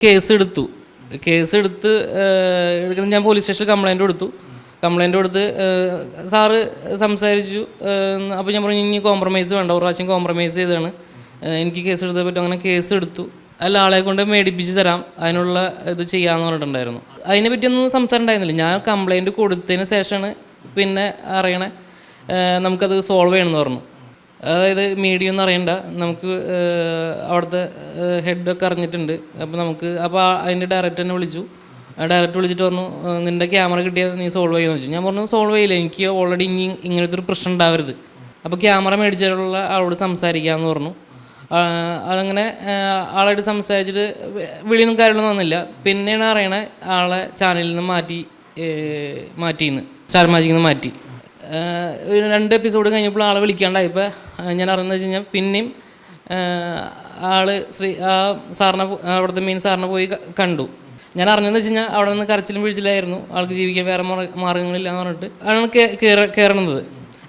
Case കേസെടുത്ത് case എടുത്ത് ഏഹ്, ഞാൻ പോലീസ് സ്റ്റേഷനിൽ കംപ്ലൈന്റ് കൊടുത്തു. കംപ്ലൈന്റ് കൊടുത്ത് സാറ് സംസാരിച്ചു അപ്പോൾ ഞാൻ പറഞ്ഞു ഇനി കോംപ്രമൈസ് വേണ്ട. ഒരു പ്രാവശ്യം കോംപ്രമൈസ് ചെയ്താണ് എനിക്ക് കേസ് എടുത്തേ പറ്റും. അങ്ങനെ കേസ് എടുത്തു അല്ല ആളെ കൊണ്ട് മേടിപ്പിച്ച് തരാം. അതിനുള്ള ഇത് ചെയ്യാമെന്ന് പറഞ്ഞിട്ടുണ്ടായിരുന്നു. അതിനെ പറ്റിയൊന്നും സംസാരം ഉണ്ടായിരുന്നില്ല ഞാൻ കംപ്ലൈന്റ് കൊടുത്തതിന് ശേഷമാണ് പിന്നെ അറിയണേ നമുക്കത് സോൾവ് ചെയ്യണമെന്ന് പറഞ്ഞു. അതായത് മീഡിയം എന്ന് അറിയണ്ട. നമുക്ക് അവിടുത്തെ ഹെഡൊക്കെ അറിഞ്ഞിട്ടുണ്ട്. അപ്പോൾ നമുക്ക് അപ്പോൾ അതിന്റെ ഡയറക്ടർ തന്നെ വിളിച്ചു. ഡയറക്ടർ വിളിച്ചിട്ട് പറഞ്ഞു "ഏഹ്, നിന്റെ ക്യാമറ കിട്ടിയാൽ നീ സോൾവ് ചെയ്യുമെന്ന് വെച്ചു ഞാൻ പറഞ്ഞു സോൾവ് ചെയ്യില്ല. എനിക്ക് ഓൾറെഡി ഇനി ഇങ്ങനത്തെ ഒരു പ്രശ്നം ഉണ്ടാവരുത്. അപ്പോൾ ക്യാമറ മേടിച്ചാലുള്ള ആളോട് സംസാരിക്കാമെന്ന് പറഞ്ഞു. അതങ്ങനെ ആളായിട്ട് സംസാരിച്ചിട്ട് വിളിയൊന്നും കാര്യങ്ങളൊന്നും വന്നില്ല. പിന്നെയാണ് അറിയണേ ആളെ ചാനലിൽ നിന്ന് മാറ്റി മാറ്റിയിന്ന് സ്റ്റാർ മാജിക്കിൽ നിന്ന് മാറ്റി. ഒരു രണ്ട് എപ്പിസോഡ് കഴിഞ്ഞപ്പോൾ ആളെ വിളിക്കാണ്ടായപ്പോൾ ഞാൻ അറിയുന്നത് വെച്ച് കഴിഞ്ഞാൽ പിന്നെയും ആൾ ശ്രീ ആ സാറിനെ അവിടുത്തെ മെയിൻ സാറിനെ പോയി കണ്ടു. ഞാൻ അറിഞ്ഞതെന്ന് വെച്ച് കഴിഞ്ഞാൽ അവിടെ നിന്ന് കരച്ചിലും പിഴിച്ചിലായിരുന്നു. ആൾക്ക് ജീവിക്കാൻ വേറെ മാർഗ- മാർഗങ്ങളില്ല എന്ന് പറഞ്ഞിട്ട് ആണ് കയറണത്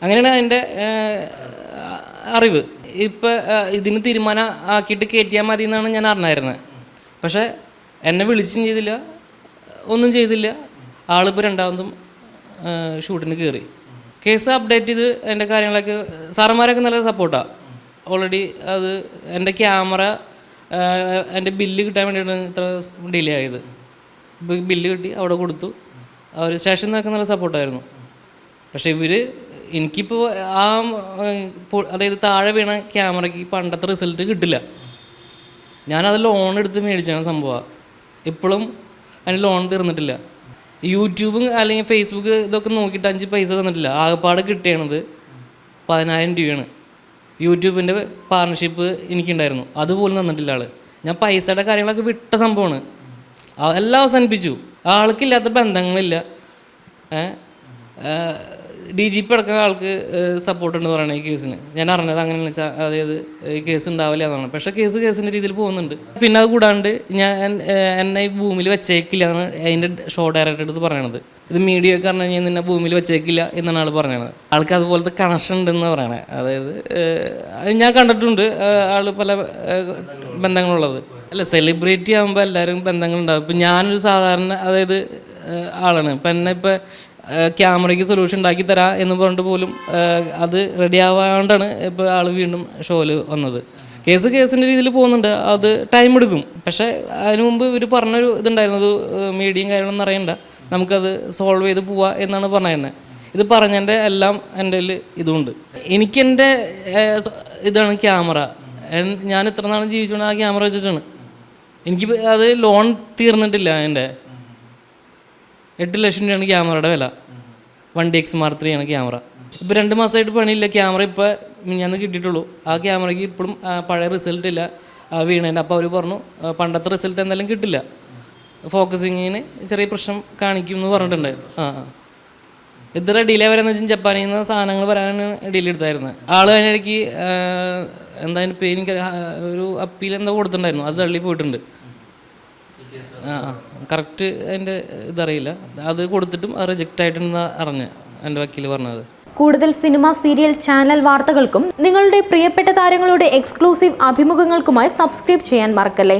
അങ്ങനെയാണ് അതിന്റെ അറിവ്. ഇപ്പം ഇതിന് തീരുമാനം ആക്കിയിട്ട് കയറ്റിയാൽ മതി എന്നാണ് ഞാൻ അറിഞ്ഞായിരുന്നത്. പക്ഷേ എന്നെ വിളിച്ചും ചെയ്തില്ല ഒന്നും ചെയ്തില്ല. ആളിപ്പോൾ രണ്ടാമതും ഷൂട്ടിന് കയറി കേസ് അപ്ഡേറ്റ് ചെയ്ത് എന്റെ കാര്യങ്ങളൊക്കെ സാറന്മാരൊക്കെ നല്ല സപ്പോർട്ടാണ് ഓൾറെഡി അത് എന്റെ ക്യാമറ എന്റെ ബില്ല് കിട്ടാൻ വേണ്ടിയിട്ടാണ് ഇത്ര ഡിലേ ആയത്. ബില്ല് കിട്ടി അവിടെ കൊടുത്തു. അവർ സ്റ്റേഷനിൽ നിന്നൊക്കെ നല്ല സപ്പോർട്ടായിരുന്നു പക്ഷേ ഇവർ എനിക്കിപ്പോൾ ആ അതായത് താഴെ വീണ ക്യാമറയ്ക്ക് പണ്ടത്തെ റിസൾട്ട് കിട്ടില്ല. ഞാനത് ലോൺ എടുത്ത് മേടിച്ചാണ് സംഭവം. ഇപ്പോഴും അതിന് ലോൺ തീർന്നിട്ടില്ല. യൂട്യൂബ് അല്ലെങ്കിൽ ഫേസ്ബുക്ക് ഇതൊക്കെ നോക്കിയിട്ട് അഞ്ച് പൈസ തന്നിട്ടില്ല. ആകെപ്പാടെ കിട്ടിയണത് പതിനായിരം രൂപയാണ്. യൂട്യൂബിന്റെ പാർട്ണർഷിപ്പ് എനിക്കുണ്ടായിരുന്നു. അതുപോലും തന്നിട്ടില്ല ആൾ. ഞാൻ പൈസയുടെ കാര്യങ്ങളൊക്കെ വിട്ട സംഭവമാണ്. എല്ലാം അവസാനിപ്പിച്ചു. ആൾക്കില്ലാത്ത ബന്ധങ്ങളില്ല. ഡി ജി പി അടക്കം ആൾക്ക് സപ്പോർട്ട് ഉണ്ടെന്ന് പറയണേ ഈ കേസിന് ഞാൻ അറിഞ്ഞത് അങ്ങനെയെന്ന് വെച്ചാൽ അതായത് ഈ കേസ് ഉണ്ടാവില്ല എന്നാണ്. പക്ഷേ കേസ് കേസിന്റെ രീതിയിൽ പോകുന്നുണ്ട്. പിന്നെ അത് കൂടാണ്ട് ഞാൻ എന്നെ ഈ ഭൂമിയിൽ വെച്ചേക്കില്ല എന്നാണ് അതിന്റെ ഷോ ഡയറക്ടർ അടുത്ത് പറയണത്. ഇത് മീഡിയ ഒക്കെ പറഞ്ഞു കഴിഞ്ഞാൽ നിന്നെ ഭൂമിയിൽ വെച്ചേക്കില്ല എന്നാണ് ആൾ പറയണത്. ആൾക്ക് അതുപോലത്തെ കണക്ഷൻ ഉണ്ടെന്ന് പറയണേ. അതായത് ഞാൻ കണ്ടിട്ടുണ്ട് ആൾ പല ബന്ധങ്ങളുള്ളത്. അല്ല സെലിബ്രിറ്റി ആകുമ്പോൾ എല്ലാവരും ബന്ധങ്ങളുണ്ടാവും. ഇപ്പം ഞാനൊരു സാധാരണ അതായത് ആളാണ്. ഇപ്പം എന്നെ ഇപ്പം ക്യാമറയ്ക്ക് സൊല്യൂഷൻ ഉണ്ടാക്കി തരാ എന്ന് പറഞ്ഞിട്ട് പോലും അത് റെഡി ആവാണ്ടാണ് ഇപ്പോൾ ആൾ വീണ്ടും ഷോയിൽ വന്നത്. കേസ് കേസിന്റെ രീതിയിൽ പോകുന്നുണ്ട്. അത് ടൈം എടുക്കും. പക്ഷേ അതിന് മുമ്പ് ഇവർ പറഞ്ഞൊരു ഇതുണ്ടായിരുന്നു. അത് മീഡിയയും കാര്യങ്ങളൊന്നും അറിയണ്ട. നമുക്കത് സോൾവ് ചെയ്ത് പോവാ എന്നാണ് പറഞ്ഞിരുന്നത്. ഇത് പറഞ്ഞതിന്റെ എല്ലാം എന്റെ ഇതുണ്ട്. എനിക്കെന്റെ ഇതാണ് ക്യാമറ. ഞാൻ ഇത്ര നാളും ജീവിച്ചുകൊണ്ട് ആ ക്യാമറ വെച്ചിട്ടാണ്. എനിക്ക് അത് ലോൺ തീർന്നിട്ടില്ല എന്റെ എട്ട് ലക്ഷം രൂപയാണ് ക്യാമറയുടെ വില. One D X mark three ആണ് ക്യാമറ. ഇപ്പോൾ രണ്ട് മാസമായിട്ട് പണിയില്ല. ക്യാമറ ഇപ്പോൾ ഞാൻ കിട്ടിയിട്ടുള്ളൂ. ആ ക്യാമറയ്ക്ക് ഇപ്പോഴും പഴയ റിസൾട്ട് ഇല്ല. വീണേന്റെ അപ്പോൾ അവർ പറഞ്ഞു പണ്ടത്തെ റിസൾട്ട് എന്തായാലും കിട്ടില്ല. ഫോക്കസിങ്ങിന് ചെറിയ പ്രശ്നം കാണിക്കും എന്ന് പറഞ്ഞിട്ടുണ്ടായിരുന്നു ആ. ഇത്ര ഡിലേ വരാന്ന് വെച്ചാൽ ജപ്പാനിൽ നിന്ന് സാധനങ്ങൾ വരാനാണ് ഡിലേ എടുത്തായിരുന്നത് ആൾ അതിനിടയ്ക്ക് എന്താ പേര് ഒരു അപ്പീൽ എന്തോ കൊടുത്തിട്ടുണ്ടായിരുന്നു. അത് തള്ളി പോയിട്ടുണ്ട്. ആ കറക്റ്റ് അതിന്റെ ഇതറിയില്ല. അത് കൊടുത്തിട്ടും അത് റിജക്റ്റ് ആയിട്ടുണ്ടെന്ന് അറിഞ്ഞ് എന്റെ വക്കീൽ പറഞ്ഞത്. കൂടുതൽ സിനിമ സീരിയൽ ചാനൽ വാർത്തകൾക്കും നിങ്ങളുടെ പ്രിയപ്പെട്ട താരങ്ങളുടെ എക്സ്ക്ലൂസീവ് അഭിമുഖങ്ങൾക്കുമായി സബ്സ്ക്രൈബ് ചെയ്യാൻ മറക്കല്ലേ?